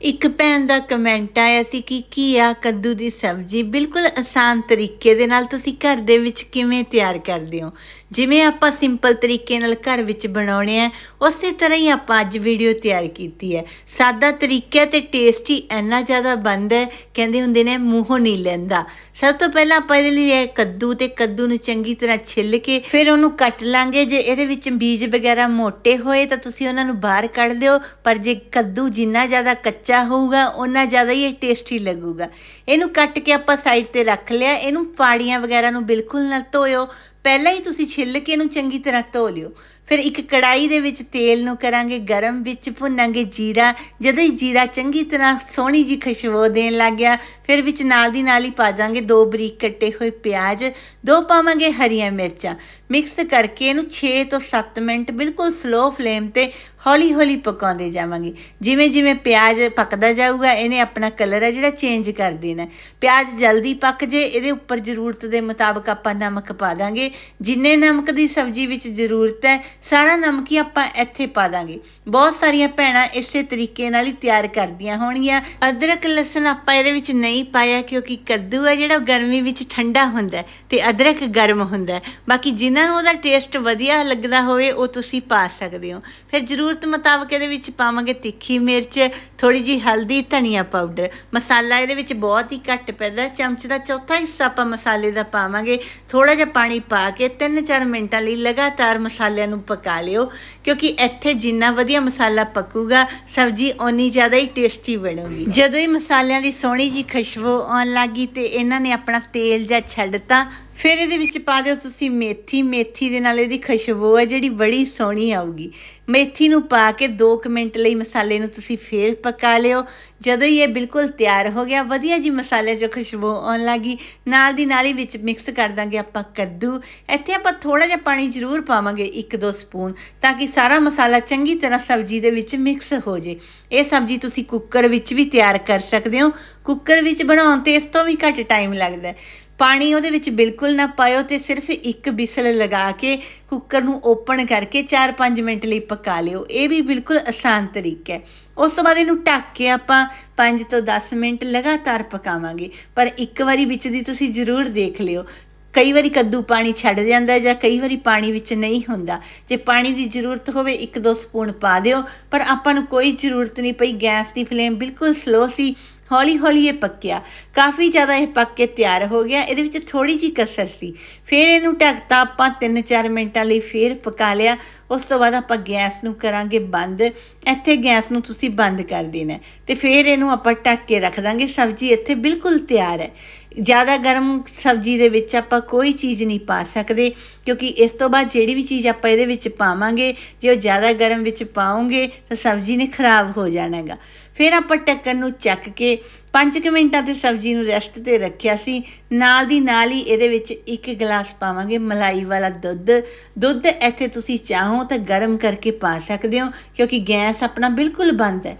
ਇੱਕ ਭੈਣ ਦਾ ਕਮੈਂਟ ਆਇਆ ਸੀ ਕਿ ਘੀਆ, ਕੱਦੂ ਦੀ ਸਬਜ਼ੀ ਬਿਲਕੁਲ ਆਸਾਨ ਤਰੀਕੇ ਦੇ ਨਾਲ ਤੁਸੀਂ ਘਰ ਦੇ ਵਿੱਚ ਕਿਵੇਂ ਤਿਆਰ ਕਰਦੇ ਹੋ? ਜਿਵੇਂ ਆਪਾਂ ਸਿੰਪਲ ਤਰੀਕੇ ਨਾਲ ਘਰ ਵਿੱਚ ਬਣਾਉਣੇ ਆ, ਉਸੇ ਤਰ੍ਹਾਂ ਹੀ ਆਪਾਂ ਅੱਜ ਵੀਡੀਓ ਤਿਆਰ ਕੀਤੀ ਹੈ। ਸਾਦਾ ਤਰੀਕਾ ਤੇ ਟੇਸਟੀ ਇੰਨਾ ਜ਼ਿਆਦਾ ਬਣਦਾ ਕਹਿੰਦੇ ਹੁੰਦੇ ਨੇ ਮੂੰਹੋਂ ਨਹੀਂ ਲੈਂਦਾ। ਸਭ ਤੋਂ ਪਹਿਲਾਂ ਆਪਾਂ ਇਹਦੇ ਲਈ ਇਹ ਕੱਦੂ ਤੇ ਕੱਦੂ ਨੂੰ ਚੰਗੀ ਤਰ੍ਹਾਂ ਛਿੱਲ ਕੇ ਫਿਰ ਉਹਨੂੰ ਕੱਟ ਲਾਂਗੇ। ਜੇ ਇਹਦੇ ਵਿੱਚ ਬੀਜ ਵਗੈਰਾ ਮੋਟੇ ਹੋਏ ਤਾਂ ਤੁਸੀਂ ਉਹਨਾਂ ਨੂੰ ਬਾਹਰ ਕੱਢ ਦਿਓ, ਪਰ ਜੇ ਕੱਦੂ ਜਿੰਨਾ ਜ਼ਿਆਦਾ ਕੱਚਾ ਹੋਊਗਾ ਉਹਨਾਂ ਜ਼ਿਆਦਾ ਹੀ ਇਹ ਟੇਸਟੀ ਲੱਗੂਗਾ। ਇਹਨੂੰ ਕੱਟ ਕੇ ਆਪਾਂ ਸਾਈਡ ਤੇ ਰੱਖ ਲਿਆ, ਇਹਨੂੰ ਪਾੜੀਆਂ ਵਗੈਰਾ ਨੂੰ ਬਿਲਕੁਲ ਨਾ ਧੋਇਓ। ਪਹਿਲਾਂ ਹੀ ਤੁਸੀਂ ਛਿੱਲ ਕੇ ਇਹਨੂੰ ਚੰਗੀ ਤਰ੍ਹਾਂ ਧੋ ਲਿਓ। ਫਿਰ ਇੱਕ ਕੜਾਈ ਦੇ ਵਿੱਚ ਤੇਲ ਨੂੰ ਕਰਾਂਗੇ, ਗਰਮ ਵਿੱਚ ਭੁੰਨਾਂਗੇ ਜੀਰਾ। ਜਦੋਂ ਹੀ ਜੀਰਾ ਚੰਗੀ ਤਰ੍ਹਾਂ ਸੋਹਣੀ ਜੀ ਖੁਸ਼ਬੂ ਦੇਣ ਲੱਗ ਗਿਆ, ਫਿਰ ਵਿੱਚ ਨਾਲ ਦੀ ਨਾਲ ਹੀ ਪਾ ਦਾਂਗੇ ਦੋ ਬਰੀਕ ਕੱਟੇ ਹੋਏ ਪਿਆਜ਼, ਦੋ ਪਾਵਾਂਗੇ ਹਰੀਆਂ ਮਿਰਚਾਂ। ਮਿਕਸ ਕਰਕੇ ਇਹਨੂੰ 6 ਤੋਂ 7 ਮਿੰਟ ਬਿਲਕੁਲ ਸਲੋ ਫਲੇਮ ਤੇ ਹੌਲੀ ਹੌਲੀ ਪਕਾਉਂਦੇ ਜਾਵਾਂਗੇ। ਜਿਵੇਂ ਜਿਵੇਂ ਪਿਆਜ਼ ਪੱਕਦਾ ਜਾਊਗਾ, ਇਹਨੇ ਆਪਣਾ ਕਲਰ ਹੈ ਜਿਹੜਾ ਚੇਂਜ ਕਰ ਦੇਣਾ ਪਿਆਜ਼ ਜਲਦੀ ਪੱਕ ਜੇ, ਇਹਦੇ ਉੱਪਰ ਜ਼ਰੂਰਤ ਦੇ ਮੁਤਾਬਕ ਆਪਾਂ ਨਮਕ ਪਾ ਦਾਂਗੇ। ਜਿੰਨੇ ਨਮਕ ਦੀ ਸਬਜ਼ੀ ਵਿੱਚ ਜ਼ਰੂਰਤ ਹੈ, ਸਾਰਾ ਨਮਕ ਹੀ ਆਪਾਂ ਇੱਥੇ ਪਾ ਦਾਂਗੇ। ਬਹੁਤ ਸਾਰੀਆਂ ਭੈਣਾਂ ਇਸੇ ਤਰੀਕੇ ਨਾਲ ਹੀ ਤਿਆਰ ਕਰਦੀਆਂ ਹੋਣਗੀਆਂ। ਅਦਰਕ, ਲਸਣ ਆਪਾਂ ਇਹਦੇ ਵਿੱਚ ਨਹੀਂ ਪਾਇਆ ਕਿਉਂਕਿ ਕੱਦੂ ਹੈ ਜਿਹੜਾ ਉਹ ਗਰਮੀ ਵਿੱਚ ਠੰਡਾ ਹੁੰਦਾ ਹੈ ਤੇ ਅਦਰਕ ਗਰਮ ਹੁੰਦਾ ਬਾਕੀ ਜਿਨ੍ਹਾਂ ਨੂੰ ਉਹਦਾ ਟੇਸਟ ਵਧੀਆ ਲੱਗਦਾ ਹੋਵੇ, ਉਹ ਤੁਸੀਂ ਪਾ ਸਕਦੇ ਹੋ। ਫਿਰ ਜ਼ਰੂਰਤ ਮੁਤਾਬਕ ਇਹਦੇ ਵਿੱਚ ਪਾਵਾਂਗੇ ਤਿੱਖੀ ਮਿਰਚ ਥੋੜੀ ਜੀ ਹਲਦੀ ਧਨੀਆ ਪਾਊਡਰ ਮਸਾਲਾ ਇਹਦੇ ਵਿੱਚ ਬਹੁਤ ਹੀ ਘੱਟ ਪੈਂਦਾ। ਚਮਚ ਦਾ ਚੌਥਾ ਹਿੱਸਾ ਆਪਾਂ ਮਸਾਲੇ ਦਾ ਪਾਵਾਂਗੇ। ਥੋੜਾ ਜਿਹਾ ਪਾਣੀ ਪਾ ਕੇ 3-4 ਮਿੰਟਾਂ ਲਈ ਲਗਾਤਾਰ ਮਸਾਲਿਆਂ ਨੂੰ ਪਕਾ ਲਿਓ, ਕਿਉਂਕਿ ਇੱਥੇ ਜਿੰਨਾ ਵਧੀਆ ਮਸਾਲਾ ਪੱਕੂਗਾ, ਸਬਜ਼ੀ ਓਨੀ ਜ਼ਿਆਦਾ ਹੀ ਟੇਸਟੀ ਬਣੂਗੀ। ਜਦੋਂ ਹੀ ਮਸਾਲਿਆਂ ਦੀ ਸੋਹਣੀ ਜੀ ਖੁਸ਼ਬੂ ਆਉਣ ਲੱਗੀ ਤੇ ਇਹਨਾਂ ਨੇ ਆਪਣਾ ਤੇਲ ਜਾਂ ਛੱਡਤਾ ਫਿਰ ਇਹਦੇ ਵਿੱਚ ਪਾ ਦਿਓ ਤੁਸੀਂ ਮੇਥੀ ਮੇਥੀ ਦੇ ਨਾਲ ਇਹਦੀ ਖੁਸ਼ਬੂ ਹੈ ਜਿਹੜੀ ਬੜੀ ਸੋਹਣੀ ਆਊਗੀ। ਮੇਥੀ ਨੂੰ ਪਾ ਕੇ 2 ਮਿੰਟ ਲਈ ਮਸਾਲੇ ਨੂੰ ਤੁਸੀਂ ਫੇਰ ਪਕਾ ਲਿਓ। ਜਦੋਂ ਹੀ ਇਹ ਬਿਲਕੁਲ ਤਿਆਰ ਹੋ ਗਿਆ, ਵਧੀਆ ਜੀ ਮਸਾਲੇ 'ਚੋਂ ਖੁਸ਼ਬੂ ਆਉਣ ਲੱਗੀ। ਨਾਲ ਦੀ ਨਾਲ ਹੀ ਵਿੱਚ ਮਿਕਸ ਕਰ ਦਾਂਗੇ ਆਪਾਂ ਕੱਦੂ। ਇੱਥੇ ਆਪਾਂ ਥੋੜਾ ਜਿਹਾ ਪਾਣੀ ਜ਼ਰੂਰ ਪਾਵਾਂਗੇ 1-2 ਸਪੂਨ, ਤਾਂ ਕਿ ਸਾਰਾ ਮਸਾਲਾ ਚੰਗੀ ਤਰ੍ਹਾਂ ਸਬਜ਼ੀ ਦੇ ਵਿੱਚ ਮਿਕਸ ਹੋ ਜੇ। ਇਹ ਸਬਜ਼ੀ ਤੁਸੀਂ ਕੁੱਕਰ ਵਿੱਚ ਵੀ ਤਿਆਰ ਕਰ ਸਕਦੇ ਹੋ। ਕੁੱਕਰ ਵਿੱਚ ਬਣਾਉਣ ਤੇ ਇਸ ਤੋਂ ਵੀ ਘੱਟ ਟਾਈਮ ਲੱਗਦਾ ਪਾਣੀ ਉਹਦੇ ਵਿੱਚ ਬਿਲਕੁਲ ਨਾ ਪਾਇਓ ਤੇ ਸਿਰਫ ਇੱਕ ਬਿਸਲ ਲਗਾ ਕੇ ਕੁੱਕਰ ਨੂੰ ਓਪਨ ਕਰਕੇ 4-5 ਮਿੰਟ ਲਈ ਪਕਾ ਲਿਓ। ਇਹ ਵੀ ਬਿਲਕੁਲ ਆਸਾਨ ਤਰੀਕਾ ਹੈ। ਉਸ ਤੋਂ ਬਾਅਦ ਇਹਨੂੰ ਢੱਕ ਕੇ ਆਪਾਂ 5 ਤੋਂ 10 ਮਿੰਟ ਲਗਾਤਾਰ ਪਕਾਵਾਂਗੇ। ਪਰ ਇੱਕ ਵਾਰੀ ਵਿੱਚ ਦੀ ਤੁਸੀਂ ਜ਼ਰੂਰ ਦੇਖ ਲਿਓ। ਕਈ ਵਾਰੀ ਕੱਦੂ ਪਾਣੀ ਛੱਡ ਜਾਂਦਾ ਜਾਂ ਕਈ ਵਾਰੀ ਪਾਣੀ ਵਿੱਚ ਨਹੀਂ ਹੁੰਦਾ। ਜੇ ਪਾਣੀ ਦੀ ਜ਼ਰੂਰਤ ਹੋਵੇ 1-2 ਸਪੂਨ ਪਾ ਦਿਓ। ਪਰ ਆਪਾਂ ਨੂੰ ਕੋਈ ਜ਼ਰੂਰਤ ਨਹੀਂ ਪਈ। ਗੈਸ ਦੀ ਫਲੇਮ ਬਿਲਕੁਲ ਸਲੋ ਸੀ। ਹੌਲੀ ਹੌਲੀ ਇਹ ਪੱਕਿਆ। ਕਾਫੀ ਜ਼ਿਆਦਾ ਇਹ ਪੱਕ ਕੇ ਤਿਆਰ ਹੋ ਗਿਆ। ਇਹਦੇ ਵਿੱਚ ਥੋੜੀ ਜੀ ਕਸਰ ਸੀ। ਫਿਰ ਇਹਨੂੰ ਢੱਕਤਾ ਆਪਾਂ 3-4 ਮਿੰਟਾਂ ਲਈ ਫਿਰ ਪਕਾ ਲਿਆ। ਉਸ ਤੋਂ ਬਾਅਦ ਆਪਾਂ ਗੈਸ ਨੂੰ ਕਰਾਂਗੇ ਬੰਦ। ਇੱਥੇ ਗੈਸ ਨੂੰ ਤੁਸੀਂ ਬੰਦ ਕਰ ਦੇਣਾ ਤੇ ਫਿਰ ਇਹਨੂੰ ਆਪਾਂ ਢੱਕ ਕੇ ਰੱਖ ਦਾਂਗੇ। ਸਬਜ਼ੀ ਇੱਥੇ ਬਿਲਕੁਲ ਤਿਆਰ ਹੈ। ਜ਼ਿਆਦਾ ਗਰਮ ਸਬਜ਼ੀ ਦੇ ਵਿੱਚ ਆਪਾਂ ਕੋਈ ਚੀਜ਼ ਨਹੀਂ ਪਾ ਸਕਦੇ, ਕਿਉਂਕਿ ਇਸ ਤੋਂ ਬਾਅਦ ਜਿਹੜੀ ਵੀ ਚੀਜ਼ ਆਪਾਂ ਇਹਦੇ ਵਿੱਚ ਪਾਵਾਂਗੇ, ਜੇ ਉਹ ਜ਼ਿਆਦਾ ਗਰਮ ਵਿੱਚ ਪਾਉਂਗੇ ਤਾਂ ਸਬਜ਼ੀ ਨੇ ਖਰਾਬ ਹੋ ਜਾਣਾਗਾ ਫਿਰ ਆਪਾਂ ਟੱਕਰ ਨੂੰ ਚੱਕ ਕੇ 5 ਮਿੰਟਾਂ ਤੇ ਸਬਜ਼ੀ ਨੂੰ ਰੈਸਟ ਤੇ ਰੱਖਿਆ ਸੀ। ਨਾਲ ਦੀ ਨਾਲ ਹੀ ਇਹਦੇ ਵਿੱਚ ਇੱਕ ਗਲਾਸ ਪਾਵਾਂਗੇ ਮਲਾਈ ਵਾਲਾ ਦੁੱਧ। ਦੁੱਧ ਇੱਥੇ ਤੁਸੀਂ ਚਾਹੋ ਤਾਂ ਗਰਮ ਕਰਕੇ ਪਾ ਸਕਦੇ ਹੋ, ਕਿਉਂਕਿ ਗੈਸ ਆਪਣਾ ਬਿਲਕੁਲ ਬੰਦ ਹੈ।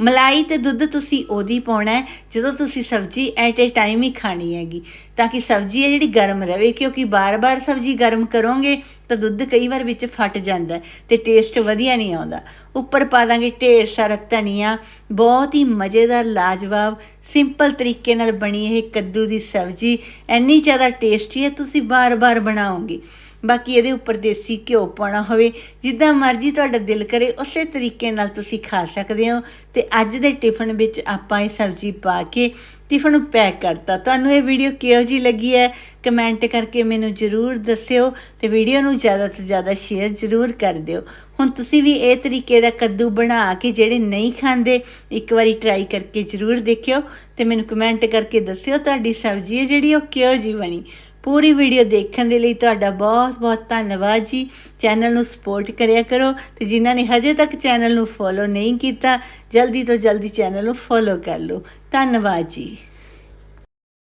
ਮਲਾਈ ਤੇ ਦੁੱਧ ਤੁਸੀਂ ਉਹਦੀ ਪਾਉਣਾ ਹੈ, ਜਦੋਂ ਤੁਸੀਂ ਸਬਜ਼ੀ ਐਟ ਏ ਟਾਈਮ ਹੀ ਖਾਣੀ ਹੈਗੀ। ਤਾਂ ਕਿ ਸਬਜ਼ੀ ਹੈ ਜਿਹੜੀ ਗਰਮ ਰਵੇ ਕਿਉਂਕਿ ਬਾਰ-ਬਾਰ ਸਬਜ਼ੀ ਗਰਮ ਕਰੋਗੇ ਤਾਂ ਦੁੱਧ ਕਈ ਵਾਰ ਵਿੱਚ ਫਟ ਜਾਂਦਾ ਤੇ ਟੇਸਟ ਵਧੀਆ ਨਹੀਂ ਆਉਂਦਾ। ਉੱਪਰ ਪਾ ਦਾਂਗੇ ਢੇਰ ਸਾਰਾ ਧਨੀਆ, ਬਹੁਤ ਹੀ ਮਜ਼ੇਦਾਰ, ਲਾਜਵਾਬ ਸਿੰਪਲ ਤਰੀਕੇ ਨਾਲ ਬਣੀ ਇਹ ਕੱਦੂ ਦੀ ਸਬਜ਼ੀ। ਇੰਨੀ ਜ਼ਿਆਦਾ ਟੇਸਟੀ ਹੈ, ਤੁਸੀਂ ਬਾਰ-ਬਾਰ ਬਣਾਓਗੇ। ਬਾਕੀ ਇਹਦੇ ਉੱਪਰ ਦੇਸੀ ਘਿਓ ਪਾਉਣਾ ਹੋਵੇ, ਜਿੱਦਾਂ ਮਰਜ਼ੀ ਤੁਹਾਡਾ ਦਿਲ ਕਰੇ, ਉਸੇ ਤਰੀਕੇ ਨਾਲ ਤੁਸੀਂ ਖਾ ਸਕਦੇ ਹੋ। ਤੇ ਅੱਜ ਦੇ ਟਿਫਨ ਵਿੱਚ ਆਪਾਂ ਇਹ ਸਬਜ਼ੀ ਪਾ ਕੇ ਟਿਫਨ ਨੂੰ ਪੈਕ ਕਰਤਾ। ਤੁਹਾਨੂੰ ਇਹ ਵੀਡੀਓ ਕਿਹੋ ਜੀ ਲੱਗੀ ਹੈ? ਕਮੈਂਟ ਕਰਕੇ ਮੈਨੂੰ ਜਰੂਰ ਦੱਸਿਓ ਤੇ ਵੀਡੀਓ ਨੂੰ ਜ਼ਿਆਦਾ ਤੋਂ ਜ਼ਿਆਦਾ ਸ਼ੇਅਰ ਜਰੂਰ ਕਰ ਦਿਓ। ਹੁਣ ਤੁਸੀਂ ਵੀ ਇਹ ਤਰੀਕੇ ਦਾ ਕੱਦੂ ਬਣਾ ਕੇ ਜਿਹੜੇ ਨਹੀਂ ਖਾਂਦੇ, ਇੱਕ ਵਾਰੀ ਟਰਾਈ ਕਰਕੇ ਜਰੂਰ ਦੇਖਿਓ ਤੇ ਮੈਨੂੰ ਕਮੈਂਟ ਕਰਕੇ ਦੱਸਿਓ ਤੁਹਾਡੀ ਸਬਜ਼ੀ ਹੈ ਜਿਹੜੀ ਉਹ ਕਿਹੋ ਜੀ ਬਣੀ। ਪੂਰੀ ਵੀਡੀਓ ਦੇਖਣ ਦੇ ਲਈ ਤੁਹਾਡਾ ਬਹੁਤ ਬਹੁਤ ਧੰਨਵਾਦ ਜੀ। ਚੈਨਲ ਨੂੰ ਸਪੋਰਟ ਕਰਿਆ ਕਰੋ ਤੇ ਜਿਨ੍ਹਾਂ ਨੇ ਹਜੇ ਤੱਕ ਚੈਨਲ ਨੂੰ ਫੋਲੋ ਨਹੀਂ ਕੀਤਾ, ਜਲਦੀ ਤੋਂ ਜਲਦੀ ਚੈਨਲ ਨੂੰ ਫੋਲੋ ਕਰ ਲਓ। ਧੰਨਵਾਦ ਜੀ।